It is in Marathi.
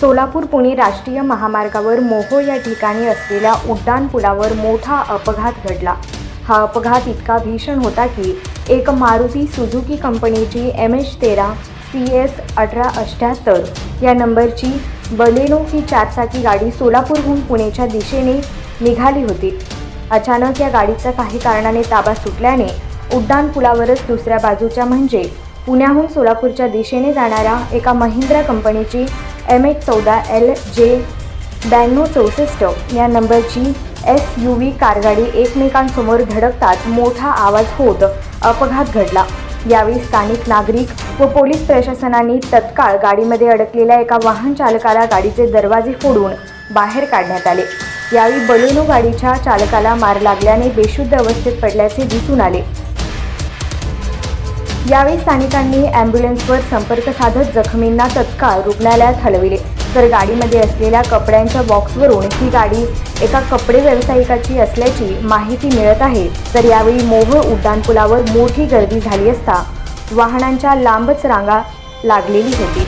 सोलापूर पुणे राष्ट्रीय महामार्गावर मोहो या ठिकाणी असलेल्या उड्डाणपुलावर मोठा अपघात घडला. हा अपघात इतका भीषण होता की एक मारुती सुझुकी कंपनीची एम एच तेरा सी एस अठरा अठ्ठ्याहत्तर या नंबरची बलेनो ही चारचाकी गाडी सोलापूरहून पुणेच्या दिशेने निघाली होती. अचानक या गाडीचा काही कारणाने ताबा सुटल्याने उड्डाणपुलावरच दुसऱ्या बाजूच्या म्हणजे पुण्याहून सोलापूरच्या दिशेने जाणाऱ्या एका महिंद्रा कंपनीची एम एच चौदा एल जे ब्याण्णव चौसष्ट या नंबरची एस यू व्ही कारगाडी एकमेकांसमोर धडकताच मोठा आवाज होत अपघात घडला. यावेळी स्थानिक नागरिक व पोलीस प्रशासनाने तत्काळ गाडीमध्ये अडकलेल्या एका वाहन चालकाला गाडीचे दरवाजे फोडून बाहेर काढण्यात आले. यावेळी बलेनो गाडीच्या चालकाला मार लागल्याने बेशुद्ध अवस्थेत पडल्याचे दिसून आले. यावेळी स्थानिकांनी अँब्युलन्सवर संपर्क साधत जखमींना तत्काळ रुग्णालयात हलविले. तर गाडीमध्ये असलेल्या कपड्यांच्या बॉक्सवरून ही गाडी एका कपडे व्यावसायिकाची असल्याची माहिती मिळत आहे. तर यावेळी मोहोळ उड्डाणपुलावर मोठी गर्दी झाली असता वाहनांच्या लांबच रांगा लागलेली होती.